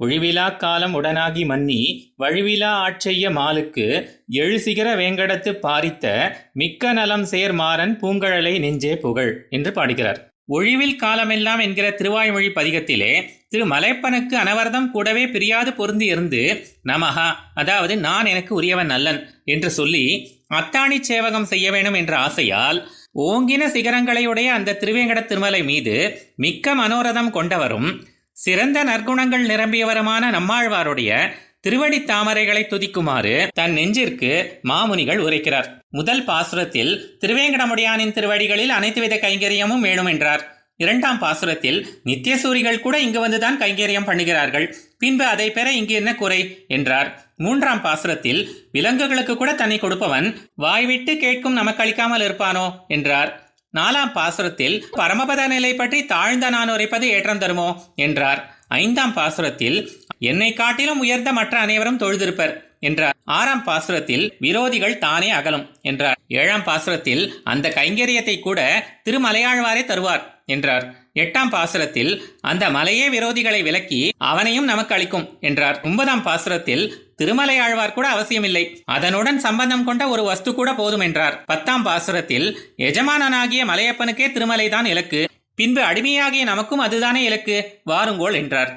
ஒழிவிலா காலம் உடனாகி மன்னி வழிவிலா ஆட்செய்ய மாலுக்கு எழுசிகர வேங்கடத்து பாரித்த மிக்க நலம் சேர்மாறன் பூங்கழலை நெஞ்சே புகழ் என்று பாடுகிறார். ஒழிவில் காலமெல்லாம் என்கிற திருவாய்மொழி பதிகத்திலே திரு மலைப்பனுக்கு அனவரதம் கூடவே பிரியாது பொருந்தி இருந்து நமஹா அதாவது நான் எனக்கு உரியவன் நல்லன் என்று சொல்லி அத்தாணி சேவகம் செய்ய வேண்டும் என்ற ஆசையால் ஓங்கின சிகரங்களையுடைய அந்த திருவேங்கட திருமலை மீது மிக்க மனோரதம் கொண்டவரும் சிறந்த நற்குணங்கள் நிரம்பியவருமான நம்மாழ்வாருடைய திருவடி தாமரைகளை துதிக்குமாறு தன் நெஞ்சிற்கு மாமுனிகள் உரைக்கிறார். முதல் பாசுரத்தில் திருவேங்கடமுடையானின் திருவடிகளில் அனைத்து வித கைங்கரியமும் வேணும் என்றார் இரண்டாம் பாசுரத்தில் நித்தியசூரிகள் கூட இங்கு வந்துதான் கைங்கரியம் பண்ணுகிறார்கள். பின்பு அதை பெற இங்கு என்ன குறை என்றார். மூன்றாம் பாசுரத்தில் விலங்குகளுக்கு கூட தன்னை கொடுப்பவன் வாய்விட்டு கேட்கும் நமக்கு அளிக்காமல் இருப்பானோ? என்றார். நாலாம் பாசுரத்தில் பரமபத நிலை பற்றி தாழ்ந்த நான் உரைப்பது ஏற்றம் தருமோ? என்றார். ஐந்தாம் பாசுரத்தில் என்னை காட்டிலும் உயர்ந்த மற்ற அனைவரும் தொழுதிருப்பர். என்றார். ஆறாம் பாசுரத்தில் விரோதிகள் தானே அகலும் என்றார். ஏழாம் பாசுரத்தில் அந்த கைங்கரியத்தை கூட திருமலையாழ்வாரே தருவார் என்றார். எட்டாம் பாசுரத்தில் அந்த மலையே விரோதிகளை விலக்கி அவனையும் நமக்கு அளிக்கும் என்றார். ஒன்பதாம் பாசுரத்தில் திருமலையாழ்வார் கூட அவசியமில்லை. அதனுடன் சம்பந்தம் கொண்ட ஒரு வஸ்து கூட போதும் என்றார். பத்தாம் பாசுரத்தில் எஜமானனாகிய மலையப்பனுக்கே திருமலைதான் இலக்கு. பின்பு அடிமையாகிய நமக்கும் அதுதானே இலக்கு. வாருங்கோள் என்றார்.